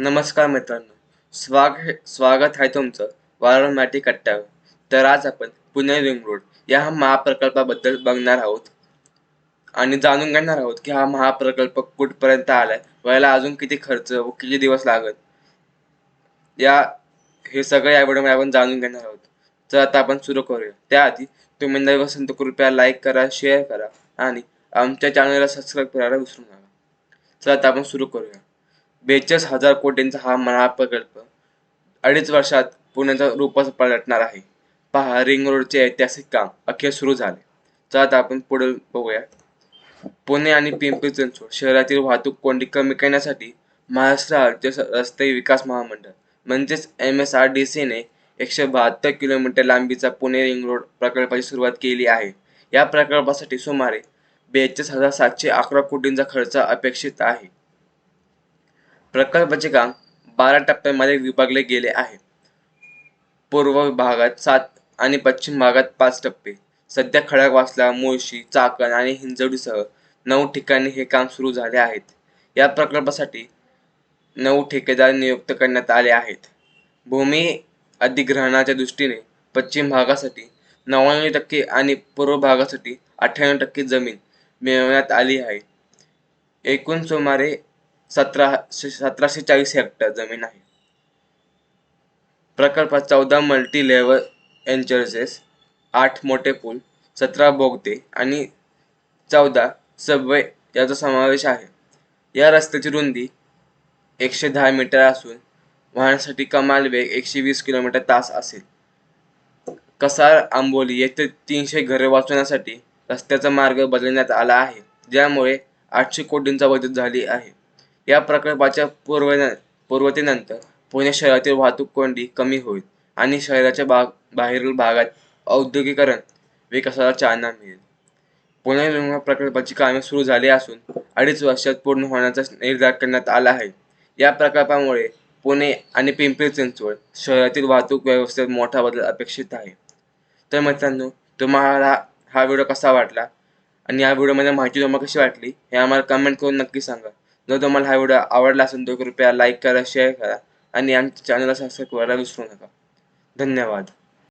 नमस्कार मित्रांनो. स्वागत स्वागत आहे तुमचं वारंवार मराठी कट्ट्यावर. तर आज आपण पुणे रिंग रोड या महाप्रकल्पाबद्दल बघणार आहोत. आणि जाणून घेणार आहोत की हा महाप्रकल्प कुठपर्यंत आलाय व्हायला अजून किती खर्च व किती दिवस लागत या हे सगळं या व्हिडिओमध्ये आपण जाणून घेणार आहोत. तर आता आपण सुरू करूया. त्याआधी तुम्ही नवीन असेल तर कृपया लाईक करा शेअर करा आणि आमच्या चॅनलला सबस्क्राईब करायला विसरू नका. चला आता आपण सुरू करूया. बेचाळीस हजार कोटींचा हा महाप्रकल्प अडीच वर्षात पुण्याचा रूपास पलटणार आहे. पहा रिंग रोडचे ऐतिहासिक काम. अखेर सुरू झाले. तर आता आपण पुढे बघूया. पुणे आणि पिंपरी चिंचवड शहरातील वाहतूक कोंडी कमी करण्यासाठी महाराष्ट्र राज्य रस्ते विकास महामंडळ म्हणजेच एम एस आर डी सीने एकशे बहात्तर किलोमीटर लांबीचा पुणे रिंग रोड प्रकल्पाची सुरुवात केली आहे. या प्रकल्पासाठी सुमारे बेचाळीस हजार सातशे अकरा कोटींचा खर्च अपेक्षित आहे. प्रकल्पाचे काम बारा टप्प्यांमध्ये विभागले गेले आहे. पूर्व भागात सात आणि पश्चिम भागात पाच टप्पे. सध्या खडकवासला मुळशी चाकण आणि हिंजवडीसह नऊ ठिकाणी हे काम सुरू झाले आहेत. या प्रकल्पासाठी नऊ ठेकेदार नियुक्त करण्यात आले आहेत. भूमी अधिग्रहणाच्या दृष्टीने पश्चिम भागासाठी नव्याण्णव टक्के आणि पूर्व भागासाठी अठ्ठ्याण्णव टक्के जमीन मिळवण्यात आली आहे. एकूण सुमारे सतरा सतराशे चाळीस हेक्टर जमीन आहे. प्रकल्पात चौदा मल्टी लेवल एन्चर्जेस आठ मोठे पूल सतरा बोगदे आणि चौदा सबवे याचा समावेश आहे. या रस्त्याची रुंदी एकशे दहा मीटर असून वाहनासाठी कमाल वेग एकशे वीस किलोमीटर तास असेल. कसार आंबोली येथे तीनशे घरे वाचवण्यासाठी रस्त्याचा मार्ग बदलण्यात आला आहे ज्यामुळे आठशे कोटींचा बचत झाली आहे. या प्रकल्पाच्या पूर्व पूर्वतेनंतर पुणे शहरातील वाहतूक कोंडी कमी होईल आणि शहराच्या भाग बाहेरील भागात औद्योगिकरण विकासाला चालना मिळेल. पुणे विमान प्रकल्पाची कामे सुरू झाली असून अडीच वर्षात पूर्ण होण्याचा निर्धार करण्यात आला आहे. या प्रकल्पामुळे पुणे आणि पिंपरी चिंचवड शहरातील वाहतूक व्यवस्थेत मोठा बदल अपेक्षित आहे. तर मित्रांनो तुम्हाला हा व्हिडिओ कसा वाटला? आणि या व्हिडिओमध्ये माहिती तुम्हाला कशी वाटली हे आम्हाला कमेंट करून नक्की सांगा. जर तुम्हाला हा व्हिडिओ आवडला असेल तर कृपया लाईक करा शेअर करा आणि आमच्या चॅनलला सबस्क्राईब करायला विसरू नका. धन्यवाद.